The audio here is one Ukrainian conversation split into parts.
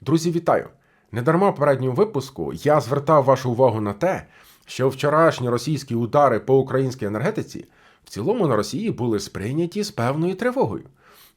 Друзі, вітаю! Недарма в попередньому випуску я звертав вашу увагу на те, що вчорашні російські удари по українській енергетиці в цілому на Росії були сприйняті з певною тривогою.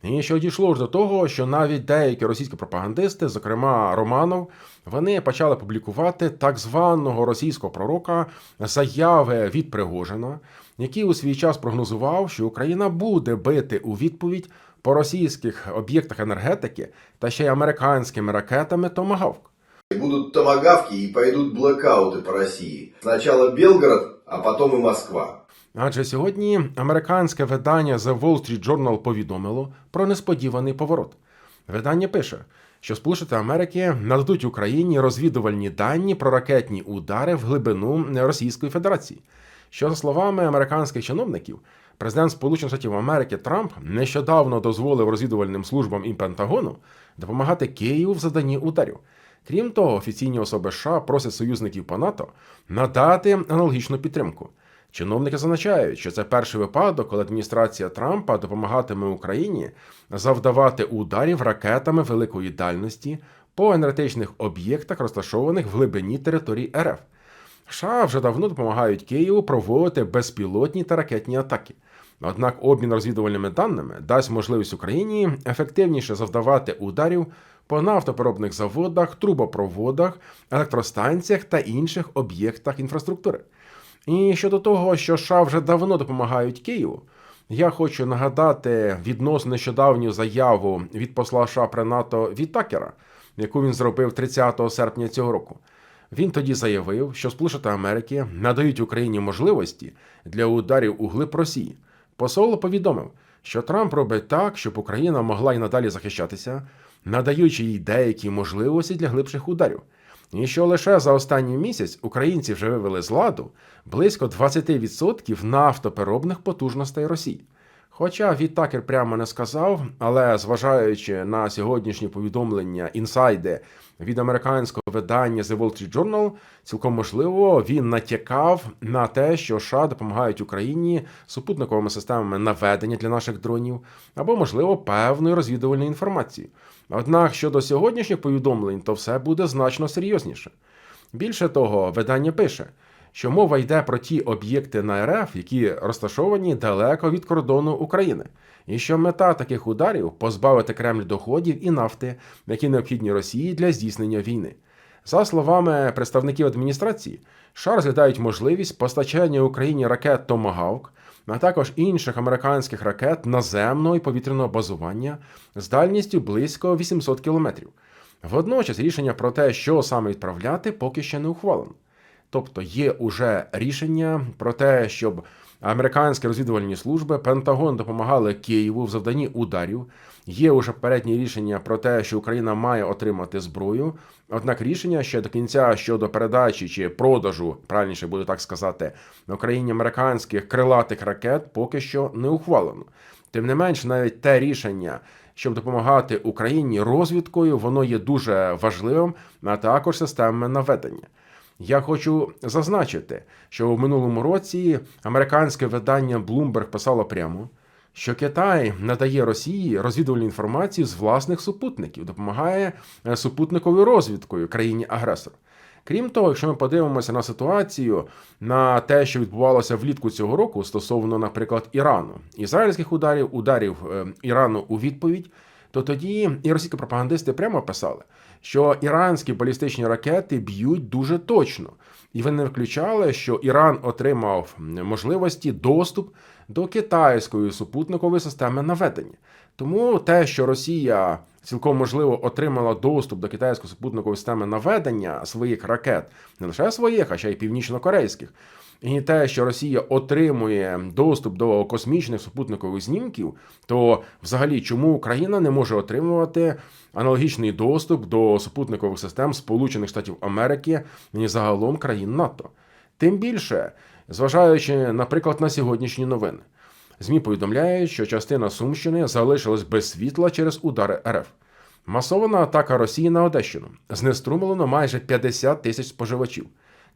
І що дійшло ж до того, що навіть деякі російські пропагандисти, зокрема Романов, вони почали публікувати так званого російського пророка заяви від Пригожина, який у свій час прогнозував, що Україна буде бити у відповідь по російських об'єктах енергетики та ще й американськими ракетами Томагавк. Будут томагавки и пойдут блэкауты по России. Сначала Белгород, а потом и Москва. Адже сьогодні американське видання The Wall Street Journal повідомило про несподіваний поворот. Видання пише, що Сполучені Америки нададуть Україні розвідувальні дані про ракетні удари в глибину Російської Федерації. Що, за словами американських чиновників, президент Сполучених Штатів Америки Трамп нещодавно дозволив розвідувальним службам і Пентагону допомагати Києву в заданні ударів. Крім того, офіційні особи США просять союзників по НАТО надати аналогічну підтримку. Чиновники зазначають, що це перший випадок, коли адміністрація Трампа допомагатиме Україні завдавати ударів ракетами великої дальності по енергетичних об'єктах, розташованих в глибині території РФ. США вже давно допомагають Києву проводити безпілотні та ракетні атаки. Однак обмін розвідувальними даними дасть можливість Україні ефективніше завдавати ударів по нафтопереробних заводах, трубопроводах, електростанціях та інших об'єктах інфраструктури. І щодо того, що США вже давно допомагають Києву, я хочу нагадати відносно нещодавню заяву від посла США при НАТО Вітакера, яку він зробив 30 серпня цього року. Він тоді заявив, що Сполучені Америки надають Україні можливості для ударів у глиб Росії. Посол повідомив, що Трамп робить так, щоб Україна могла й надалі захищатися, надаючи їй деякі можливості для глибших ударів. І що лише за останній місяць українці вже вивели з ладу близько 20% нафтопереробних потужностей Росії. Хоча Віттакер прямо не сказав, але зважаючи на сьогоднішні повідомлення інсайди від американського видання The Wall Street Journal, цілком можливо він натякав на те, що США допомагають Україні супутниковими системами наведення для наших дронів або, можливо, певною розвідувальною інформацією. Однак щодо сьогоднішніх повідомлень, то все буде значно серйозніше. Більше того, видання пише, що мова йде про ті об'єкти на РФ, які розташовані далеко від кордону України, і що мета таких ударів позбавити Кремль доходів і нафти, які необхідні Росії для здійснення війни. За словами представників адміністрації, США розглядають можливість постачання Україні ракет Томагавк, а також інших американських ракет наземного і повітряного базування з дальністю близько 800 кілометрів. Водночас рішення про те, що саме відправляти, поки ще не ухвалено. Тобто є уже рішення про те, щоб американські розвідувальні служби Пентагон допомагали Києву в завданні ударів. Є уже попередні рішення про те, що Україна має отримати зброю. Однак рішення ще до кінця щодо передачі чи продажу, правильніше буде так сказати, на Україні американських крилатих ракет поки що не ухвалено. Тим не менш, навіть те рішення, щоб допомагати Україні розвідкою, воно є дуже важливим, а також системами наведення. Я хочу зазначити, що в минулому році американське видання Bloomberg писало прямо, що Китай надає Росії розвідувальну інформацію з власних супутників, допомагає е, супутниковою розвідкою країні агресору. Крім того, якщо ми подивимося на ситуацію, на те, що відбувалося влітку цього року стосовно, наприклад, Ірану, ізраїльських ударів, ударів е, Ірану у відповідь, то тоді і російські пропагандисти прямо писали, що іранські балістичні ракети б'ють дуже точно, і вони включали, що Іран отримав можливості доступ до китайської супутникової системи наведення. Тому те, що Росія цілком можливо отримала доступ до китайської супутникової системи наведення своїх ракет, не лише своїх, а ще й північно-корейських. І те, що Росія отримує доступ до космічних супутникових знімків, то взагалі чому Україна не може отримувати аналогічний доступ до супутникових систем Сполучених Штатів Америки і загалом країн НАТО? Тим більше, зважаючи, наприклад, на сьогоднішні новини. ЗМІ повідомляють, що частина Сумщини залишилась без світла через удари РФ. Масована атака Росії на Одещину знеструмлено майже 50 тисяч споживачів.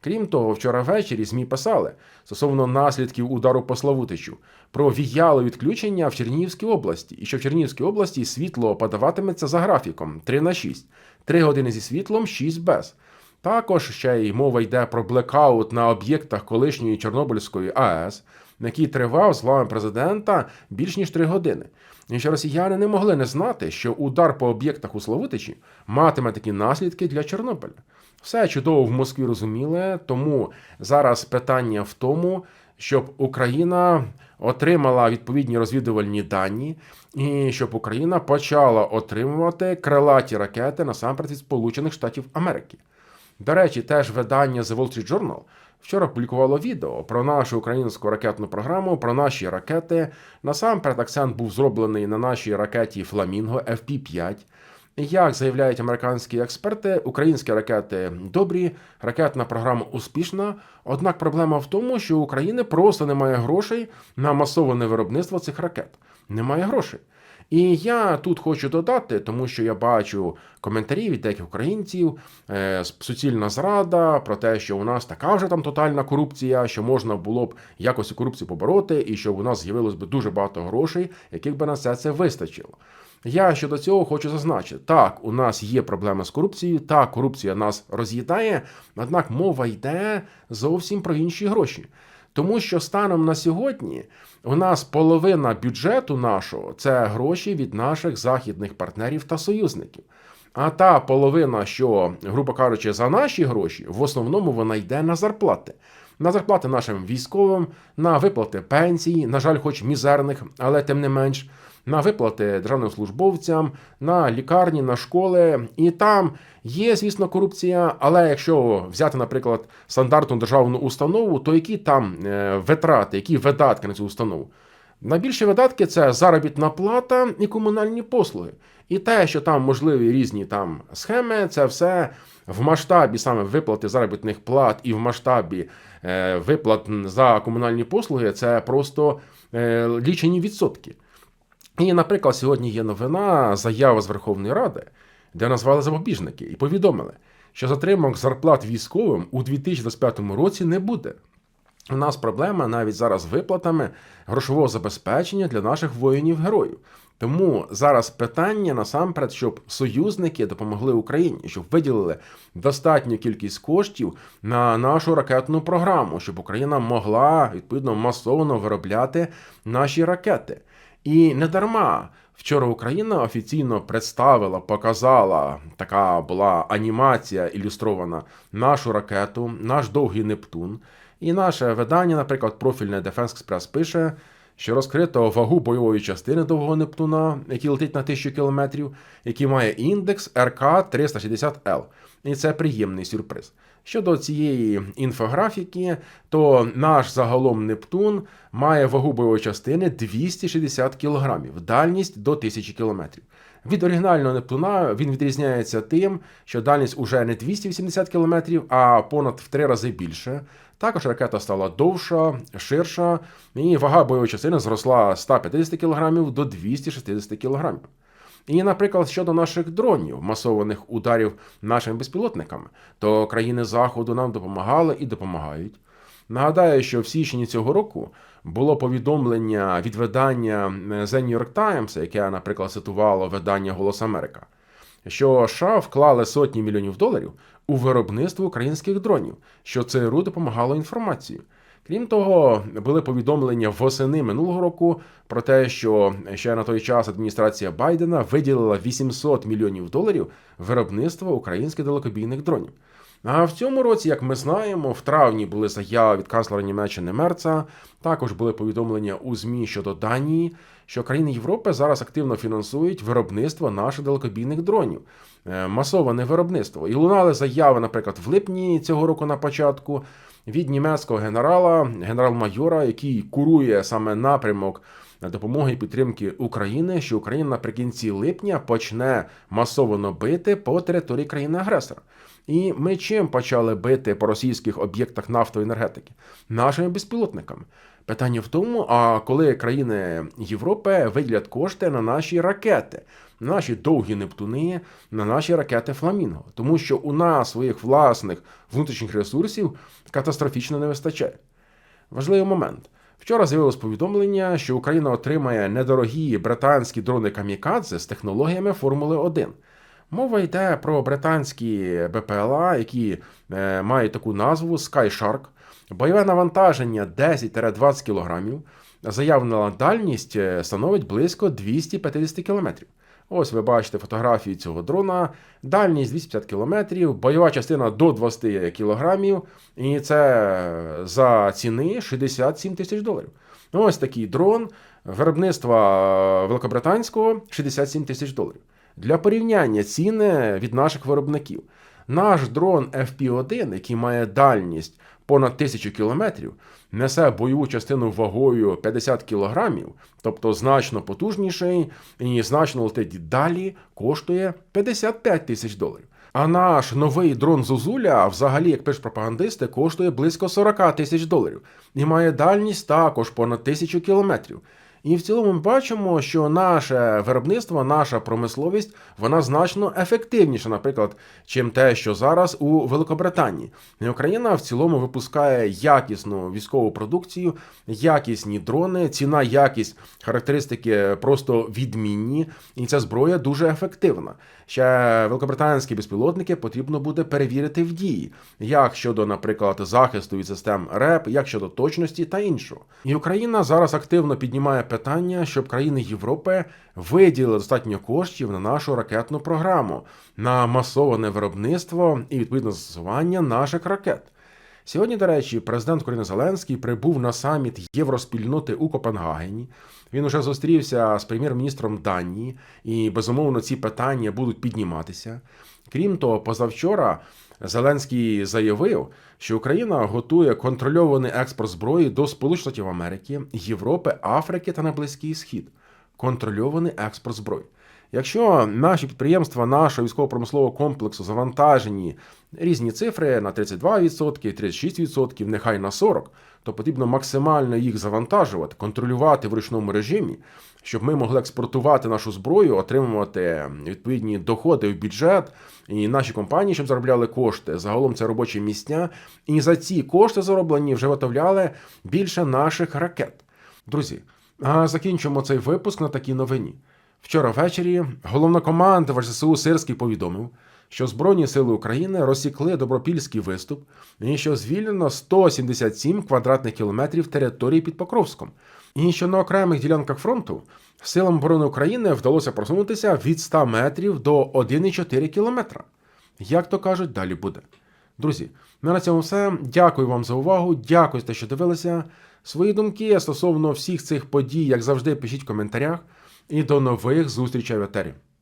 Крім того, вчора ввечері ЗМІ писали стосовно наслідків удару по Славутичу про віяле відключення в Чернігівській області, і що в Чернігівській області світло подаватиметься за графіком 3 на 6. 3 години зі світлом, 6 без. Також ще й мова йде про блекаут на об'єктах колишньої Чорнобильської АЕС, який тривав з президента більш ніж 3 години. І що росіяни не могли не знати, що удар по об'єктах у Славутичі матиме такі наслідки для Чорнобиля. Все чудово в Москві розуміли, тому зараз питання в тому, щоб Україна отримала відповідні розвідувальні дані, і щоб Україна почала отримувати крилаті ракети насамперед від Сполучених Штатів Америки. До речі, теж видання The Wall Street Journal вчора публікувало відео про нашу українську ракетну програму, про наші ракети. Насамперед акцент був зроблений на нашій ракеті Фламінго FP-5. Як заявляють американські експерти, українські ракети добрі, ракетна програма успішна. Однак проблема в тому, що України просто немає грошей на масоване виробництво цих ракет. Немає грошей. І я тут хочу додати, тому що я бачу коментарі від деяких українців, е, суцільна зрада про те, що у нас така вже там тотальна корупція, що можна було б якось корупцію побороти, і що у нас з'явилось би дуже багато грошей, яких би на все це вистачило. Я щодо цього хочу зазначити: так, у нас є проблеми з корупцією, так, корупція нас роз'їдає, однак мова йде зовсім про інші гроші. Тому що станом на сьогодні у нас половина бюджету нашого це гроші від наших західних партнерів та союзників. А та половина, що, грубо кажучи, за наші гроші, в основному вона йде на зарплати. На зарплати нашим військовим, на виплати пенсії, на жаль, хоч мізерних, але тим не менш, на виплати державним службовцям, на лікарні, на школи. І там є, звісно, корупція. Але якщо взяти, наприклад, стандартну державну установу, то які там е, витрати, які видатки на цю установу? Найбільші видатки це заробітна плата і комунальні послуги. І те, що там можливі різні там схеми, це все в масштабі саме виплати заробітних плат і в масштабі е, виплат за комунальні послуги, це просто е, лічені відсотки. І, наприклад, сьогодні є новина, заява з Верховної Ради, де назвали запобіжники і повідомили, що затримок зарплат військовим у 2025 році не буде. У нас проблема навіть зараз з виплатами грошового забезпечення для наших воїнів-героїв. Тому зараз питання насамперед, щоб союзники допомогли Україні, щоб виділили достатню кількість коштів на нашу ракетну програму, щоб Україна могла відповідно масово виробляти наші ракети. І не дарма вчора Україна офіційно представила, показала така була анімація ілюстрована нашу ракету, наш довгий Нептун. І наше видання, наприклад, профільне Defense Express пише, що розкрито вагу бойової частини довгого Нептуна, який летить на 1000 кілометрів, який має індекс РК 360L. І це приємний сюрприз. Щодо цієї інфографіки, то наш загалом Нептун має вагу бойової частини 260 кг, дальність до 1000 км. Від оригінального Нептуна він відрізняється тим, що дальність уже не 280 км, а понад в три рази більше. Також ракета стала довша, ширша, і вага бойової частини зросла з 150 кг до 260 кг. І, наприклад, щодо наших дронів, масованих ударів нашими безпілотниками, то країни Заходу нам допомагали і допомагають. Нагадаю, що в січні цього року було повідомлення від видання The New York Times, яке, наприклад, цитувало видання Голос Америка, що США вклали сотні мільйонів доларів у виробництво українських дронів, що ЦРУ допомагало інформацією. Крім того, були повідомлення восени минулого року про те, що ще на той час адміністрація Байдена виділила 800 мільйонів доларів виробництва українських далекобійних дронів. А в цьому році, як ми знаємо, в травні були заяви від канцлера Німеччини Мерца. Також були повідомлення у ЗМІ щодо Данії, що країни Європи зараз активно фінансують виробництво наших далекобійних дронів, Е, масоване виробництво. І лунали заяви, наприклад, в липні цього року на початку від німецького генерала, генерал-майора, який курує саме напрямок допомоги і підтримки України, що Україна наприкінці липня почне масово бити по території країни-агресора. І ми чим почали бити по російських об'єктах нафтової енергетики? Нашими безпілотниками. Питання в тому, а коли країни Європи виділять кошти на наші ракети, на наші довгі Нептуни, на наші ракети Фламінго, тому що у нас своїх власних внутрішніх ресурсів катастрофічно не вистачає. Важливий момент. Вчора з'явилось повідомлення, що Україна отримає недорогі британські дрони Камікадзе з технологіями Формули 1. Мова йде про британські БПЛА, які е, мають таку назву Sky Бойове навантаження 10-20 кг. Заявлена дальність е, становить близько 250 км. Ось ви бачите фотографії цього дрона. Дальність 250 км, бойова частина до 20 кг, і це за ціни 67 тисяч доларів. Ось такий дрон виробництва великобританського 67 тисяч доларів. Для порівняння ціни від наших виробників. Наш дрон FP1, який має дальність понад тисячу кілометрів, несе бойову частину вагою 50 кілограмів, тобто значно потужніший і значно летить далі, коштує 55 тисяч доларів. А наш новий дрон Зозуля, взагалі, як пишуть пропагандисти, коштує близько 40 тисяч доларів і має дальність також понад тисячу кілометрів. І в цілому ми бачимо, що наше виробництво, наша промисловість, вона значно ефективніша, наприклад, чим те, що зараз у Великобританії. І Україна в цілому випускає якісну військову продукцію, якісні дрони, ціна, якість, характеристики просто відмінні, і ця зброя дуже ефективна. Ще великобританські безпілотники потрібно буде перевірити в дії, як щодо, наприклад, захисту від систем РЕП, як щодо точності та іншого. І Україна зараз активно піднімає питання, щоб країни Європи виділили достатньо коштів на нашу ракетну програму, на масоване виробництво і відповідне застосування наших ракет. Сьогодні, до речі, президент України Зеленський прибув на саміт Євроспільноти у Копенгагені. Він уже зустрівся з прем'єр-міністром Данії, і безумовно ці питання будуть підніматися. Крім того, позавчора Зеленський заявив, що Україна готує контрольований експорт зброї до Сполучених Штатів Америки, Європи, Африки та на Близький Схід. Контрольований експорт зброї. Якщо наші підприємства нашого військово-промислового комплексу завантажені різні цифри на 32%, 36%, нехай на 40%, то потрібно максимально їх завантажувати, контролювати в ручному режимі, щоб ми могли експортувати нашу зброю, отримувати відповідні доходи в бюджет, і наші компанії, щоб заробляли кошти. Загалом це робочі місця. І за ці кошти зароблені вже виготовляли більше наших ракет. Друзі, а закінчимо цей випуск на такій новині. Вчора ввечері головнокомандувач ЗСУ Сирський повідомив, що Збройні сили України розсікли добропільський виступ і що звільнено 177 квадратних кілометрів території під Покровськом, і що на окремих ділянках фронту силам оборони України вдалося просунутися від 100 метрів до 1,4 кілометра. Як то кажуть, далі буде. Друзі, на цьому все. Дякую вам за увагу. Дякую за те, що дивилися. Свої думки стосовно всіх цих подій, як завжди, пишіть в коментарях. І до нових зустрічей в етері.